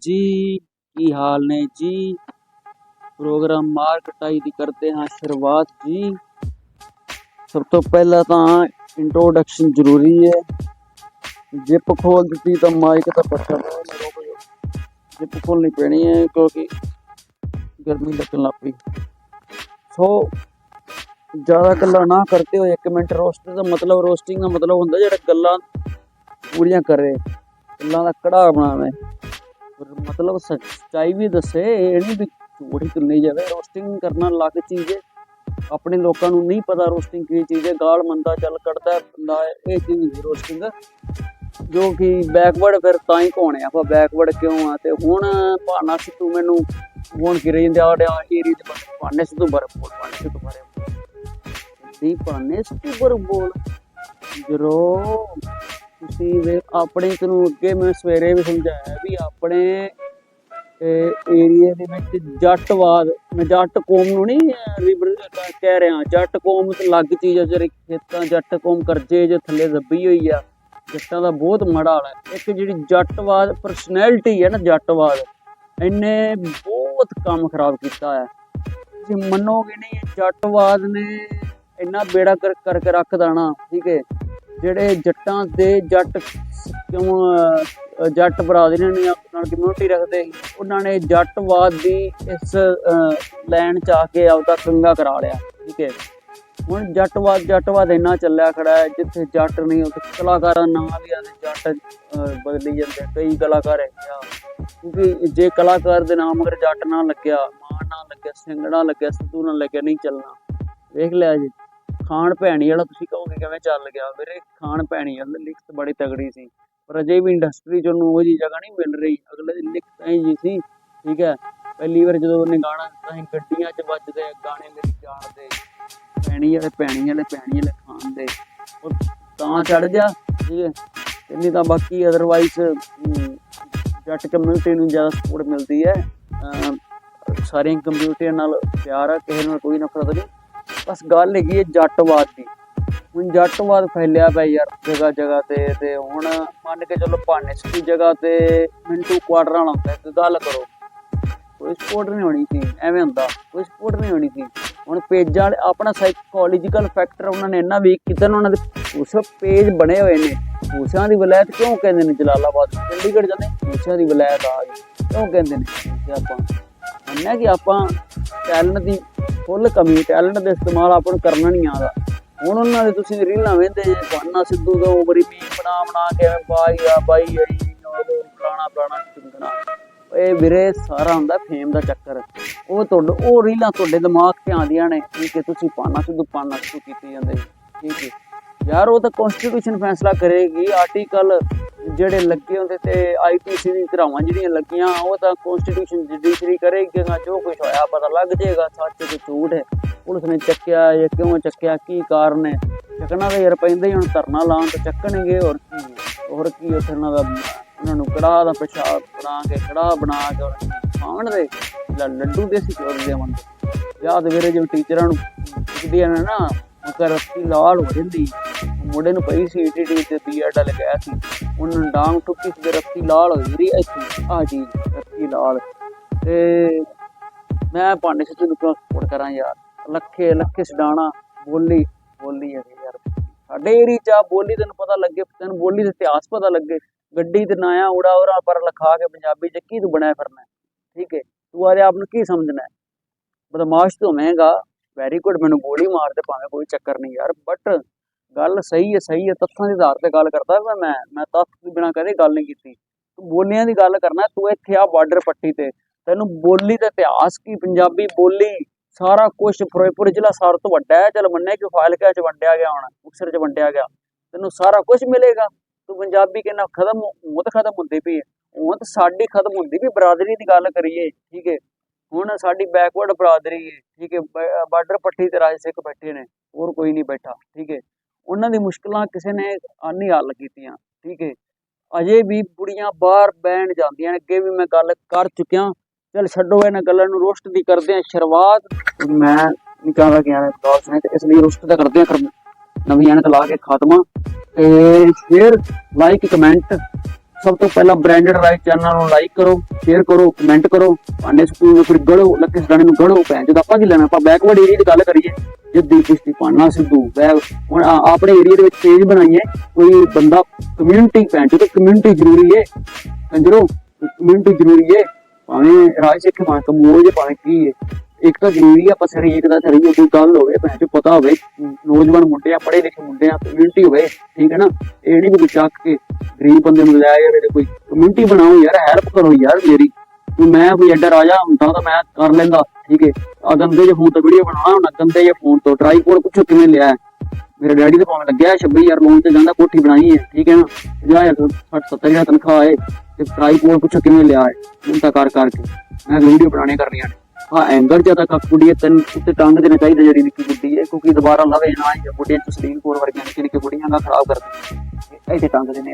ਜੀ, ਕੀ ਹਾਲ ਨੇ ਜੀ? ਪ੍ਰੋਗਰਾਮ ਮਾਰ ਕਟਾਈ ਦੀ ਕਰਦੇ ਹਾਂ ਸ਼ੁਰੂਆਤ ਜੀ। ਸਭ ਤੋਂ ਪਹਿਲਾਂ ਤਾਂ ਇੰਟਰੋਡਕਸ਼ਨ ਜ਼ਰੂਰੀ ਹੈ। ਜਿਪ ਖੋਲ ਦਿੱਤੀ ਤਾਂ ਮਾਈਕ ਤਾਂ ਪੱਕਾ ਜਿਪ ਖੋਲਣੀ ਪੈਣੀ ਹੈ ਕਿਉਂਕਿ ਗਰਮੀ ਲੱਗਣ ਲੱਗ ਪਈ। ਸੋ, ਜ਼ਿਆਦਾ ਗੱਲਾਂ ਨਾ ਕਰਦੇ ਹੋਏ ਇੱਕ ਮਿੰਟ ਰੋਸਟ ਦਾ ਮਤਲਬ ਰੋਸਟਿੰਗ ਦਾ ਮਤਲਬ ਹੁੰਦਾ ਜਿਹੜਾ ਗੱਲਾਂ ਪੂਰੀਆਂ ਕਰੇ। ਗੱਲਾਂ ਦਾ ਕੜਾਹ ਬਣਾਵੇ। ਮਤਲਬ ਸੱਚਾਈ ਵੀ ਦੱਸੇ, ਇਹ ਵੀ ਝੂਠ ਹੀ ਜਾਵੇ ਰੋਸਟਿੰਗ ਕਰਨਾ ਅਲੱਗ ਚੀਜ਼ ਹੈ ਆਪਣੇ ਲੋਕਾਂ ਨੂੰ ਨਹੀਂ ਪਤਾ ਰੋਸਟਿੰਗ ਕੀ ਚੀਜ਼ ਹੈ ਗਾਲ ਮੰਦਾ ਚੱਲ ਕੱਢਦਾ ਬੰਦਾ ਇਹ ਚੀਜ਼ ਰੋਸਟਿੰਗ ਜੋ ਕਿ ਬੈਕਵਰਡ ਫਿਰ ਤਾਂ ਹੀ ਕੋਣੇ ਆਪਾਂ ਬੈਕਵਰਡ ਕਿਉਂ ਆ? ਤੇ ਹੁਣ ਭਾਨਾ ਸਿੱਧੂ ਮੈਨੂੰ ਹੁਣ ਕਿ ਰਹਿੰਦੇ ਆ ਡਿਆ ਏਰੀ ਤੇ ਭਾਨੇ ਸਿੱਧੂ ਬਾਰੇ ਬੋਲ ਭਾਣੇ ਸਿੱਧੂ ਬਾਰੇ ਦੀ ਭਾਨੇ ਸਿੱਧੂ ਬਰ ਬੋਲ। ਜਰੋ ਤੁਸੀਂ ਵੇ ਆਪਣੇ ਨੂੰ ਅੱਗੇ ਮੈਂ ਸਵੇਰੇ ਵੀ ਸਮਝਾਇਆ ਵੀ ਆਪਣੇ ਏਰੀਆ ਦੇ ਵਿੱਚ ਜੱਟਵਾਦ, ਮੈਂ ਜੱਟ ਕੌਮ ਨੂੰ ਨਹੀਂ ਕਹਿ ਰਿਹਾ, ਜੱਟ ਕੌਮ ਤੇ ਅਲੱਗ ਚੀਜ਼ ਹੈ ਜਿਹੜੇ ਖੇਤਾਂ, ਜੱਟ ਕੌਮ ਕਰਜ਼ੇ ਜੇ ਥੱਲੇ ਦੱਬੀ ਹੋਈ ਆ, ਜੱਟਾਂ ਦਾ ਬਹੁਤ ਮਾੜਾ ਹਾਲ ਹੈ ਇੱਕ ਜਿਹੜੀ ਜੱਟਵਾਦ ਪਰਸਨੈਲਿਟੀ ਹੈ ਨਾ ਜੱਟਵਾਦ ਇਹਨੇ ਬਹੁਤ ਕੰਮ ਖਰਾਬ ਕੀਤਾ ਹੈ ਤੁਸੀਂ ਮੰਨੋਗੇ ਨਹੀਂ, ਜੱਟਵਾਦ ਨੇ ਇੰਨਾ ਬੇੜਾ ਕਰ, ਕਰਕੇ ਰੱਖ ਦੇਣਾ, ਠੀਕ ਹੈ? ਜਿਹੜੇ ਜੱਟਾਂ ਦੇ ਜੱਟ ਕਿਉਂ ਜੱਟ ਬਰਾਦਰੀਆਂ ਨੇ ਨਾਲ ਕਮਿਊਨਿਟੀ ਰੱਖਦੇ ਸੀ, ਉਹਨਾਂ ਨੇ ਜੱਟਵਾਦ ਦੀ ਇਸ ਲੈਣ ਚ ਆ ਕੇ ਆਪਦਾ ਕੰਗਾ ਕਰਾ ਲਿਆ, ਠੀਕ ਹੈ। ਹੁਣ ਜੱਟਵਾਦ ਜੱਟਵਾਦ ਇੰਨਾ ਚੱਲਿਆ ਖੜਾ ਹੈ, ਜਿੱਥੇ ਜੱਟ ਨਹੀਂ, ਉੱਥੇ ਕਲਾਕਾਰਾਂ ਨਾਂ ਵੀ ਆਦੇ ਜੱਟ ਬਦਲੀ ਜਾਂਦੇ, ਕਈ ਕਲਾਕਾਰ ਹੈਗੇ ਆ। ਕਿਉਂਕਿ ਜੇ ਕਲਾਕਾਰ ਦੇ ਨਾਮ ਅਗਰ ਜੱਟ ਨਾ ਲੱਗਿਆ ਮਾਂ ਨਾ ਲੱਗਿਆ ਸਿੰਘ ਨਾ ਲੱਗਿਆ, ਸਿੱਧੂ ਨਾ ਲੱਗਿਆ, ਨਹੀਂ ਚੱਲਣਾ। ਵੇਖ ਲਿਆ ਜੀ। ਖਾਣ ਭੈਣੀ ਵਾਲਾ ਤੁਸੀਂ ਕਹੋਗੇ ਕਿਵੇਂ ਚੱਲ ਗਿਆ। ਵੀਰੇ ਖਾਣ ਭੈਣੀ ਵਾਲਾ ਲਿਖਤ ਬੜੀ ਤਗੜੀ ਸੀ। ਪਰ ਅਜੇ ਵੀ ਇੰਡਸਟਰੀ ਚ ਉਹਨੂੰ ਉਹ ਜੀ ਜਗ੍ਹਾ ਨਹੀਂ ਮਿਲ ਰਹੀ। ਅਗਲੇ ਦੀ ਲਿਖਤ ਐ ਜੀ ਸੀ, ਠੀਕ ਹੈ, ਪਹਿਲੀ ਵਾਰ ਜਦੋਂ ਉਹਨੇ ਗਾਣਾ ਦਿੱਤਾ ਸੀ, ਗੱਡੀਆਂ 'ਚ ਵੱਜਦੇ, ਗਾਣੇ ਮੇਰੀ ਜਾਨ ਦੇ। ਭੈਣੀ ਵਾਲੇ ਭੈਣੀ ਵਾਲੇ ਭੈਣੀ ਵਾਲੇ ਖਾਣ ਦੇ। ਉਹ ਤਾਂ ਚੜ ਗਿਆ, ਠੀਕ ਹੈ। ਤੇ ਤਾਂ ਬਾਕੀ ਅਦਰਵਾਈਜ਼ ਜੱਟ ਕਮਿਊਨਿਟੀ ਨੂੰ ਜ਼ਿਆਦਾ ਸਪੋਰਟ ਮਿਲਦੀ ਹੈ। ਅਮ ਸਾਰੀਆਂ ਕਮਿਊਨਿਟੀਆਂ ਨਾਲ ਪਿਆਰ ਆ, ਕਿਸੇ ਨਾਲ ਕੋਈ ਨਫ਼ਰਤ ਨਹੀਂ। ਬਸ ਗੱਲ ਹੈਗੀ ਹੈ ਜੱਟਵਾਦ ਦੀ। ਹੁਣ ਜੱਟਵਾਦ ਫੈਲਿਆ ਪਿਆ ਯਾਰ ਜਗ੍ਹਾ ਜਗ੍ਹਾ ਤੇ ਤੇ ਹੁਣ ਮੰਨ ਕੇ ਚੱਲੋ ਭਾਨੇ ਦੀ ਜਗ੍ਹਾ ਤੇ ਮਿੰਟੂ ਕੁਆਟਰਾਂ ਵਾਲਾ ਹੁੰਦਾ ਇੱਕ ਗੱਲ ਕਰੋ। ਕੋਈ ਸਪੋਰਟ ਨਹੀਂ ਹੋਣੀ ਸੀ, ਐਵੇਂ ਹੁੰਦਾ, ਕੋਈ ਸਪੋਰਟ ਨਹੀਂ ਹੋਣੀ ਸੀ। ਹੁਣ ਪੇਜਾਂ ਵਾਲੇ ਆਪਣਾ ਸਾਈਕੋਲੋਜੀਕਲ ਫੈਕਟਰ ਉਹਨਾਂ ਨੇ ਇੰਨਾ ਵੀਕ ਕੀਤਾ ਨਾ ਉਹਨਾਂ ਦੇ ਉਸ ਪੇਜ ਬਣੇ ਹੋਏ ਨੇ। ਪੂਸਿਆਂ ਦੀ ਵਲਾਇਤ ਕਿਉਂ ਕਹਿੰਦੇ ਨੇ ਜਲਾਲਾਬਾਦ? ਚੰਡੀਗੜ੍ਹ ਜਾਂਦੇ ਪੂਸਿਆਂ ਦੀ ਵਲਾਇਤ ਆ ਗਈ। ਕਿਉਂ ਕਹਿੰਦੇ ਨੇ? ਆਪਾਂ ਮੰਨਿਆ ਕਿ ਆਪਾਂ ਟੈਲੈਂਟ ਦੀ ਫੁੱਲ ਕਮੀ ਟੈਲੈਂਟ ਦੇ ਇਸਤੇਮਾਲ ਆਪਾਂ ਨੂੰ ਕਰਨਾ ਨਹੀਂ ਆਦਾ ਹੁਣ ਉਹਨਾਂ ਦੇ ਤੁਸੀਂ ਰੀਲਾਂ ਵੇਂਦੇ ਜੇ ਪਾਨਾ ਸਿੱਧੂ ਦਾ ਉਮਰੀ ਵੀ ਬਣਾ ਬਣਾ ਕੇ ਬਾਈ ਆ, ਬਾਈ ਆਈ ਪੁਰਾਣਾ ਪੁਰਾਣਾ ਚੁੰਗਣਾ। ਇਹ ਵੀਰੇ ਸਾਰਾ ਹੁੰਦਾ ਫੇਮ ਦਾ ਚੱਕਰ। ਉਹ ਤੁਹਾਡੇ, ਉਹ ਰੀਲਾਂ ਤੁਹਾਡੇ ਦਿਮਾਗ ਤੇ ਆਉਂਦੀਆਂ ਨੇ ਕਿ ਤੁਸੀਂ ਪਾਨਾ ਸਿੱਧੂ ਪਾਨਾ ਸਿੱਧੂ ਕੀਤੀ ਜਾਂਦੇ। ਠੀਕ ਹੈ। ਯਾਰ ਉਹ ਤਾਂ ਕਨਸਟੀਟਿਊਸ਼ਨ ਫੈਸਲਾ ਕਰੇਗੀ ਆਰਟੀਕਲ ਜਿਹੜੇ ਲੱਗੇ ਹੁੰਦੇ ਤੇ ਆਈਪੀਸੀ ਦੀ ਧਰਾਵਾਂ ਜਿਹੜੀਆਂ ਲੱਗੀਆਂ, ਉਹ ਤਾਂ ਕਨਸਟੀਟਿਊਸ਼ਨ ਜੁਡੀਸ਼ਰੀ ਕਰੇਗੀ ਕਿ ਜੋ ਕੁਝ ਹੋਇਆ ਪਤਾ ਲੱਗ ਜਾਏਗਾ, ਸੱਚ ਤੇ ਝੂਠ ਹੈ। ਪੁਲਿਸ ਨੇ ਚੱਕਿਆ ਜਾਂ ਕਿਉਂ ਚੱਕਿਆ, ਕੀ ਕਾਰਨ ਹੈ? ਚੱਕਣਾ ਤਾਂ ਯਾਰ ਪੈਂਦਾ ਹੀ ਹੁਣ ਧਰਨਾ ਲਾਉਣ ਤੇ ਚੱਕਣਗੇ, ਹੋਰ ਕੀ ਹੋਰ ਕੀ ਉੱਥੇ ਉਹਨਾਂ ਦਾ ਉਹਨਾਂ ਨੂੰ ਕੜਾਹ ਦਾ ਪਿਸ਼ਾਬ ਬਣਾ ਕੇ, ਕੜਾਹ ਬਣਾ ਕੇ ਖਾਣ ਦੇ ਲੱਡੂ ਦੇ ਸੀ ਚੋਰ ਦੇ ਮੰਦੇ ਯਾਦ ਵੀਰੇ ਜਿਵੇਂ ਟੀਚਰਾਂ ਨੂੰ ਪੁੱਛਦੀਆਂ ਨੇ ਨਾ ਉਹ ਰੱਤੀ ਲਾਲ ਹੋ ਜਾਂਦੀ। ਮੁੰਡੇ ਨੂੰ ਪਈ ਸੀ ਈਟੀਟੀ ਤੇ ਬੀਐਡ ਲਗਾਇਆ ਸੀ। ਉਹਨਾਂ ਨੂੰ ਡਾਂਗ ਠੁੱਕੀ ਸੀ ਤੇ ਰੱਤੀ ਲਾਲ ਹੋ ਗਈ ਇੱਥੇ ਆ ਚੀਜ਼ ਰੱਤੀ ਲਾਲ। ਤੇ ਮੈਂ ਭਾਂਡੇ ਸਿੱਧੂ ਨੂੰ ਕਿਉਂ ਸਪੋਰਟ ਕਰਾਂ ਯਾਰ? ਲੱਖੇ ਲੱਖੇ ਸਡਾਣਾ ਬੋਲੀ ਬੋਲੀ ਹੈ ਯਾਰ। ਸਾਡੇ ਏਰੀ ਚ ਆ, ਬੋਲੀ ਤੈਨੂੰ ਪਤਾ ਲੱਗੇ, ਤੈਨੂੰ ਬੋਲੀ ਦਾ ਇਤਿਹਾਸ ਪਤਾ ਲੱਗੇ। ਗੱਡੀ ਤੇ ਨਾਇਆ ਉੜਾ ਉਰਾ ਪਰ ਲਿਖਾ ਕੇ ਪੰਜਾਬੀ ਚ ਕੀ ਤੂੰ ਬਣਾਇਆ ਫਿਰਨਾ ਹੈ? ਠੀਕ ਹੈ। ਤੂੰ ਆਰੇ ਆਪ ਨੂੰ ਕੀ ਸਮਝਣਾ ਹੈ? ਬਦਮਾਸ਼ ਤੋਂ ਮਹਿੰਗਾ ਵੈਰੀ ਗੁੱਡ ਮੈਨੂੰ ਗੋਲੀ ਮਾਰ ਦੇ, ਭਾਵੇਂ ਕੋਈ ਚੱਕਰ ਨਹੀਂ ਯਾਰ ਬਟ ਗੱਲ ਸਹੀ ਹੈ ਸਹੀ ਹੈ, ਤੱਥਾਂ ਦੇ ਆਧਾਰ ਤੇ ਗੱਲ ਕਰਦਾ ਵਾ ਮੈਂ ਮੈਂ ਤੱਥ ਤੋਂ ਬਿਨਾ ਕਦੇ ਗੱਲ ਨਹੀਂ ਕੀਤੀ। ਤੂੰ ਬੋਲੀਆਂ ਦੀ ਗੱਲ ਕਰਨਾ, ਤੂੰ ਇੱਥੇ ਆ ਬਾਰਡਰ ਪੱਟੀ ਤੇ, ਤੈਨੂੰ ਬੋਲੀ ਦਾ ਇਤਿਹਾਸ ਕੀ, ਪੰਜਾਬੀ ਬੋਲੀ, ਸਾਰਾ ਕੁਝ ਫਿਰੋਜ਼ਪੁਰ ਜ਼ਿਲ੍ਹਾ ਸਾਰ ਤੋਂ ਵੱਡਾ ਹੈ, ਚਲ ਮੰਨੇ ਕਿ ਫਾਇਲਕਾ ਚ ਵੰਡਿਆ ਗਿਆ ਹੁਣ, ਮੁਕਤਸਰ ਚ ਵੰਡਿਆ ਗਿਆ, ਤੈਨੂੰ ਸਾਰਾ ਕੁਝ ਮਿਲੇਗਾ। ਤੂੰ ਪੰਜਾਬੀ ਕਿੰਨਾ ਖਤਮ, ਉਹ ਖਤਮ ਹੁੰਦੀ ਪਈ ਹੈ, ਉਹ ਸਾਡੀ ਖਤਮ ਹੁੰਦੀ ਵੀ ਬਰਾਦਰੀ ਦੀ ਗੱਲ ਕਰੀਏ, ਠੀਕ ਹੈ। ਹੁਣ ਸਾਡੀ ਬੈਕਵਰਡ ਬਰਾਦਰੀ ਹੈ ਠੀਕ ਹੈ ਬਾਰਡਰ ਪੱਟੀ ਤੇ ਰਾਜ ਸਿੱਖ ਬੈਠੇ ਨੇ, ਹੋਰ ਕੋਈ ਨਹੀਂ ਬੈਠਾ, ਠੀਕ ਹੈ ਉਹਨਾਂ ਦੀ ਮੁਸ਼ਕਲਾਂ ਕਿਸੇ ਨੇ ਨਹੀਂ ਹੱਲ ਕੀਤੀਆਂ, ਠੀਕ ਹੈ ਅਜੇ ਵੀ ਬੁੜੀਆਂ ਬਾਹਰ ਬੈਣ ਜਾਂਦੀਆਂ ਨੇ, ਅੱਗੇ ਵੀ ਮੈਂ ਗੱਲ ਕਰ ਚੁੱਕਿਆ। ਚਲ ਛੱਡੋ ਇਹਨਾਂ ਗੱਲਾਂ ਨੂੰ, ਰੋਸਟ ਦੀ ਕਰਦੇ ਆ ਸ਼ੁਰੂਆਤ। ਮੈਂ ਨਹੀਂ ਚਾਹੁੰਦਾ ਕਿ ਦੋਸਤ ਨੇ ਇਸ ਲਈ ਰੋਸਟ ਦਾ ਕਰਦੇ ਆ ਨਵੀਂ ਐਨਕ ਲਾ ਕੇ ਖਾਤਮਾ। ਤੇ ਸ਼ੇਅਰ ਲਾਈਕ ਕਮੈਂਟ ਸਭ ਤੋਂ ਪਹਿਲਾਂ ਬ੍ਰਾਂਡਡ ਰਾਈਟ ਚੈਨਲ ਨੂੰ ਲਾਈਕ ਕਰੋ ਸ਼ੇਅਰ ਕਰੋ ਕਮੈਂਟ ਕਰੋ ਪਾਂਡੇ ਸਕੂਲ ਨੂੰ ਫਿਰ ਗੜੋ ਲੱਕੇ ਸਦਾਣੇ ਨੂੰ ਗੜੋ ਭੈਣ, ਜਦ ਆਪਾਂ ਕੀ ਲੈਣਾ, ਆਪਾਂ ਬੈਕਵਰਡ ਏਰੀਆ ਦੀ ਗੱਲ ਕਰੀਏ, ਜੱਦੀ ਕੁਸ਼ਤੀ ਪਾਣਾ ਸਿੱਧੂ ਬੈਗ ਹੁਣ ਆਪਣੇ ਏਰੀਆ ਦੇ ਵਿੱਚ ਪੇਜ ਬਣਾਈਏ, ਕੋਈ ਬੰਦਾ ਕਮਿਊਨਿਟੀ ਭੈਣ ਚੋ ਕਮਿਊਨਿਟੀ ਜ਼ਰੂਰੀ ਹੈ ਕੰਜਰੋ ਕਮਿਊਨਿਟੀ ਜ਼ਰੂਰੀ ਹੈ ਭਾਵੇਂ ਰਾਜ ਸਿੱਖ ਭਾਵੇਂ ਕਮੋਜ ਭਾਵੇਂ ਕੀ ਹੈ ਇੱਕ ਤਾਂ ਜ਼ਰੂਰੀ ਆ ਆਪਾਂ ਸਰੀਰ ਦਾ, ਸਰੀਰ ਕੋਈ ਗੱਲ ਹੋਵੇ ਭੈਣ ਚੋ ਪਤਾ ਹੋਵੇ, ਨੌਜਵਾਨ ਮੁੰਡੇ ਆ, ਪੜ੍ਹੇ ਲਿਖੇ ਮੁੰਡੇ ਆ ਕਮਿਊਨਿਟੀ ਹੋਵੇ, ਠੀਕ ਹੈ ਨਾ, ਇਹ ਨਹੀਂ ਵੀ ਚੱਕ ਕੇ ਗਰੀਬ ਬੰਦੇ ਨੂੰ ਲੈ ਯਾਰ ਤੇ ਕੋਈ ਕਮਿਊਨਿਟੀ ਬਣਾਓ ਯਾਰ ਹੈਲਪ ਕਰੋ ਯਾਰ ਮੇਰੀ। ਮੈਂ ਕੋਈ ਐਡਾ ਰਾਜਾ ਹੁੰਦਾ ਤਾਂ ਮੈਂ ਕਰ ਲੈਂਦਾ, ਠੀਕ ਹੈ। ਆ ਗੰਦੇ ਜਿਹੇ ਫੋਨ ਤੋਂ ਵੀਡੀਓ ਬਣਾਉਣਾ ਹੁਣ ਗੰਦੇ ਜਿਹੇ ਫੋਨ ਤੋਂ ਟ੍ਰਾਈਪੋਡ ਪੁੱਛੋ ਕਿਵੇਂ ਲਿਆ ਮੇਰੇ ਡੈਡੀ ਦੇ ਭਾਵੇਂ ਲੱਗਿਆ 26000 ਲੋਨ ਤੇ ਜਾਂਦਾ, ਕੋਠੀ ਬਣਾਈ ਹੈ, ਠੀਕ ਹੈ ਨਾ। 50000 70000 ਤਨਖਾਹ ਹੈ, ਤੇ ਟ੍ਰਾਈਪੋਡ ਪੁੱਛੋ ਕਿਵੇਂ ਲਿਆ ਹੈ। ਹੁਣ ਤਾਂ ਕਰ ਕਰਕੇ ਮੈਂ ਵੀਡੀਓ ਬਣਾਣੇ ਕਰਨੀਆਂ ਨੇ। ਹਾਂ ਐਂਗਰ ਜ਼ਿਆਦਾ ਕੱਕ ਕੁੜੀ ਹੈ ਤੈਨੂੰ ਉੱਤੇ ਟੰਗ ਦੇਣਾ ਚਾਹੀਦਾ ਜਿਹੜੀ ਨਿੱਕੀ ਗੁੱਡੀ ਹੈ, ਕਿਉਂਕਿ ਦੁਬਾਰਾ ਲਵੇ ਨਾ ਇਹ ਬੁੱਢੀਆਂ ਚ ਸਲੀਨ ਕੋਰ ਵਰਗੀਆਂ ਨਿੱਕੀ ਨਿੱਕੀ ਬੁੱਢੀਆਂ ਦਾ ਖਰਾਬ ਕਰਦੀ ਇੱਥੇ ਟੰਗ ਦੇਣੇ